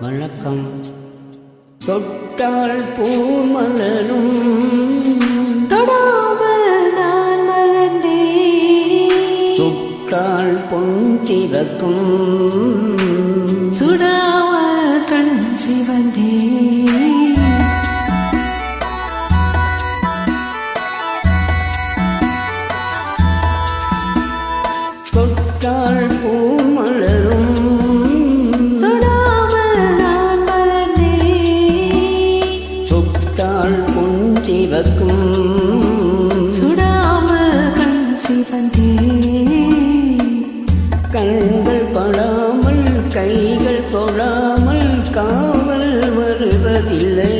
வணக்கம். தொட்டால் பூமலரும். தொட்டால் பொன் சிவக்கும் சுடாமல் கண் சிவந்தேன். தொட்டால் பூமலரும் சிவக்கும். சுடாமல் கண் சிவந்தேன் கண்கள் படாமல் கைகள் தொடாமல் காவல் வருவதில்லை.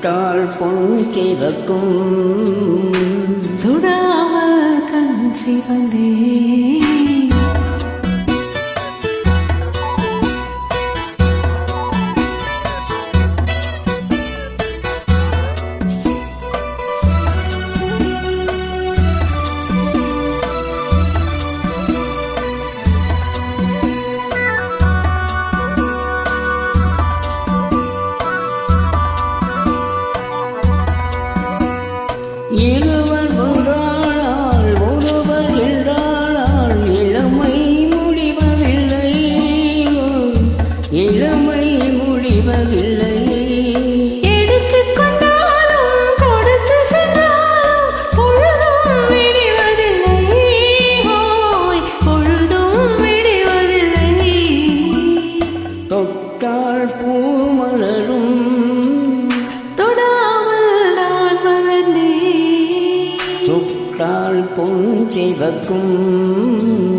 விட்டால் பொன் சிவக்கும் சுடாமல் கண் சிவந்தே. இருவர் ஒன்றாளால் ஒருவர் என்றாளால் இளமை முடிவதில்லை. இளமை முடிவதில்லை. எடுத்துக் பொன்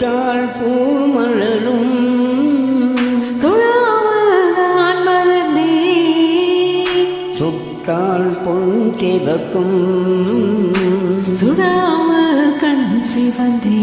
தொட்டால் பூமழலும் துழாவதான் நான் மலர்ந்தேன் பொன் சிவக்கும் சுடாமல் கண் சிவந்தே.